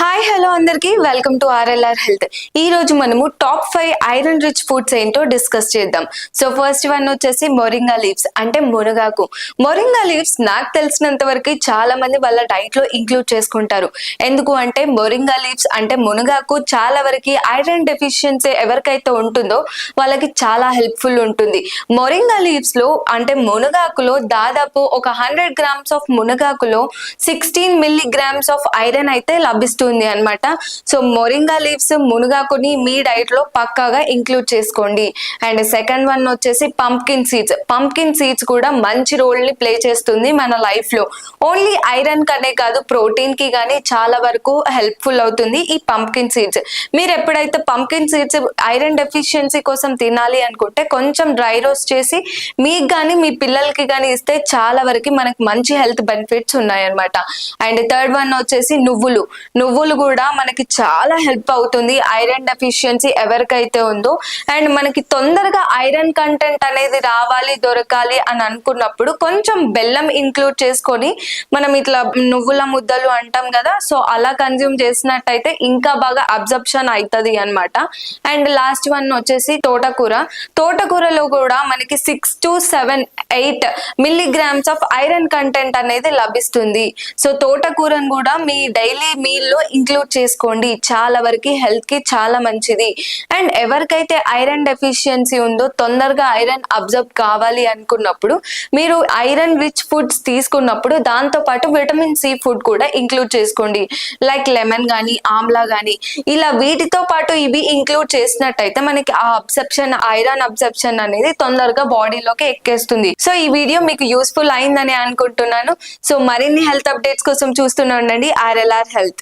Hi hello అందరికీ. Welcome to RLR health ఈ రోజు మనము top five iron rich foods ఏంటో డిస్కస్ చేద్దాం. సో ఫస్ట్ వన్ వచ్చేసి మొరింగా లీవ్స్ అంటే మునగాకు. మొరింగా లీవ్స్ నాకు తెలిసినంత వరకు చాలా మంది వాళ్ళ డైట్లో ఇంక్లూడ్ చేసుకుంటారు. ఎందుకు అంటే మొరింగా లీవ్స్ అంటే మునగాకు చాలా వరకు ఐరన్ డెఫిషియన్సీ ఎవరికైతే ఉంటుందో వాళ్ళకి చాలా హెల్ప్ఫుల్ ఉంటుంది. మొరింగా లీవ్స్లో అంటే మునగాకులో దాదాపు ఒక హండ్రెడ్ గ్రామ్స్ ఆఫ్ మునగాకులో సిక్స్టీన్ మిల్లీగ్రామ్స్ ఆఫ్ ఐరన్ అయితే లభిస్తుంది అన్నమాట. సో మొరింగా లీవ్స్ మునగాకుని మీ డైట్లో పక్కాగా ఇంక్లూడ్ చేసుకోండి. అండ్ సెకండ్ వన్ వచ్చేసి పంప్కిన్ సీడ్స్ పంప్కిన్ సీడ్స్ కూడా మంచి రోల్ని ప్లే చేస్తుంది మన లైఫ్లో. ఓన్లీ ఐరన్ కనే కాదు ప్రోటీన్కి కానీ చాలా వరకు హెల్ప్ఫుల్ అవుతుంది ఈ పంప్కిన్ సీడ్స్ మీరు ఎప్పుడైతే పంప్కిన్ సీడ్స్ ఐరన్ డెఫిషియన్సీ కోసం తినాలి అనుకుంటే కొంచెం డ్రై రోస్ట్ చేసి మీకు కానీ మీ పిల్లలకి కానీ ఇస్తే చాలా వరకు మనకి మంచి హెల్త్ బెనిఫిట్స్ ఉన్నాయన్నమాట. అండ్ థర్డ్ వన్ వచ్చేసి నువ్వులు నువ్వులు కూడా మనకి చాలా హెల్ప్ అవుతుంది. ఐరన్ డెఫిషియన్సీ ఎవరికైతే ఉందో. అండ్ మనకి తొందరగా ఐరన్ కంటెంట్ అనేది రావాలి దొరకాలి అని అనుకున్నప్పుడు కొంచెం బెల్లం ఇంక్లూడ్ చేసుకొని మనం ఇట్లా నువ్వుల ముద్దలు అంటాం కదా సో అలా కన్జ్యూమ్ చేసినట్టయితే ఇంకా బాగా అబ్జర్ప్షన్ అవుతుంది అన్నమాట. అండ్ లాస్ట్ వన్ వచ్చేసి తోటకూర. తోటకూరలో కూడా మనకి six to seven eight milligrams of iron content అనేది లభిస్తుంది. సో తోటకూరను కూడా మీ డైలీ మీల్లో ఇంక్లూడ్ చేసుకోండి. చాలా వరకు హెల్త్కి చాలా మంచిది. అండ్ ఎవరికైతే ఐరన్ డెఫిషియన్సీ ఉందో తొందరగా ఐరన్ అబ్జర్వ్ కావాలి అనుకున్నప్పుడు మీరు ఐరన్ రిచ్ ఫుడ్స్ తీసుకున్నప్పుడు దాంతో పాటు విటమిన్ సి ఫుడ్ కూడా ఇంక్లూడ్ చేసుకోండి. లైక్ లెమన్ కానీ ఆమ్లా కానీ ఇలా వీటితో పాటు ఇవి ఇంక్లూడ్ చేసినట్టయితే మనకి ఆ అబ్సెప్షన్ ఐరన్ అబ్సెప్షన్ అనేది తొందరగా బాడీలోకి ఎక్కేస్తుంది. సో ఈ వీడియో మీకు యూస్ఫుల్ అయిందని అనుకుంటున్నాను. సో మరిన్ని హెల్త్ అప్డేట్స్ కోసం చూస్తూనే ఉండండి. RLR health.